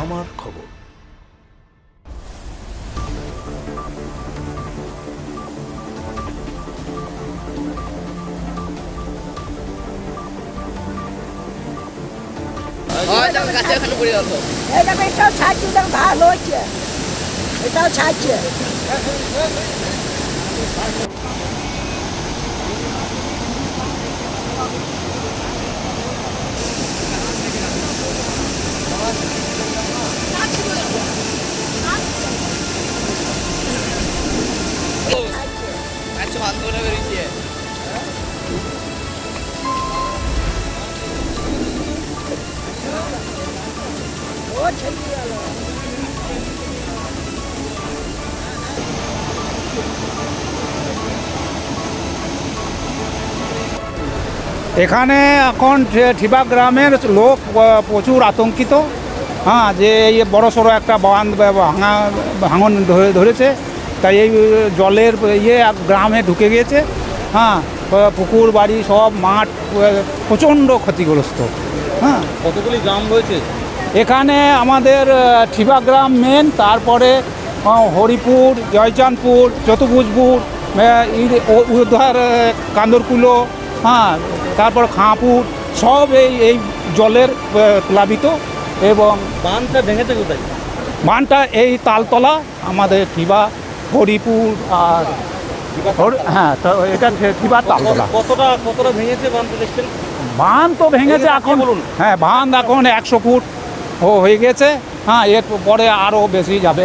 আমার খবর। এই দেখো এটাও ছাড়ছে দেখো ভালো হচ্ছে এটাও ছাড়ছে। এখানে এখন ঠিবা গ্রামের লোক প্রচুর আতঙ্কিত। হ্যাঁ যে বড় সড়ো একটা বাঁধ ভাঙা ভাঙন ধরে- ধরেছে। তাই এই জলের ইয়ে গ্রামে ঢুকে গিয়েছে। হ্যাঁ পুকুর বাড়ি সব মাঠ প্রচণ্ড ক্ষতিগ্রস্ত। হ্যাঁ। কতগুলি গ্রাম রয়েছে? এখানে আমাদের ঠিবা গ্রাম মেন তারপরে হরিপুর জয়চাঁদপুর চতুর্ভুজপুর উদ্ধার কান্দরকুলো হ্যাঁ তারপর খাঁপুর সব এই এই জলের প্লাবিত এবং বাঁধটা ভেঙেছে কোথায়? বানটা এই তালতলা আমাদের ঠিবা হরিপুর আর হ্যাঁ তো এটা ঠিবা তালতলা কতটা কতটা ভেঙেছে দেখছেন? বাঁধ তো ভেঙেছে এখন। বলুন। হ্যাঁ বাঁধ এখন একশো ফুট ও- হয়ে গেছে। হ্যাঁ এর পরে আরও বেশি যাবে।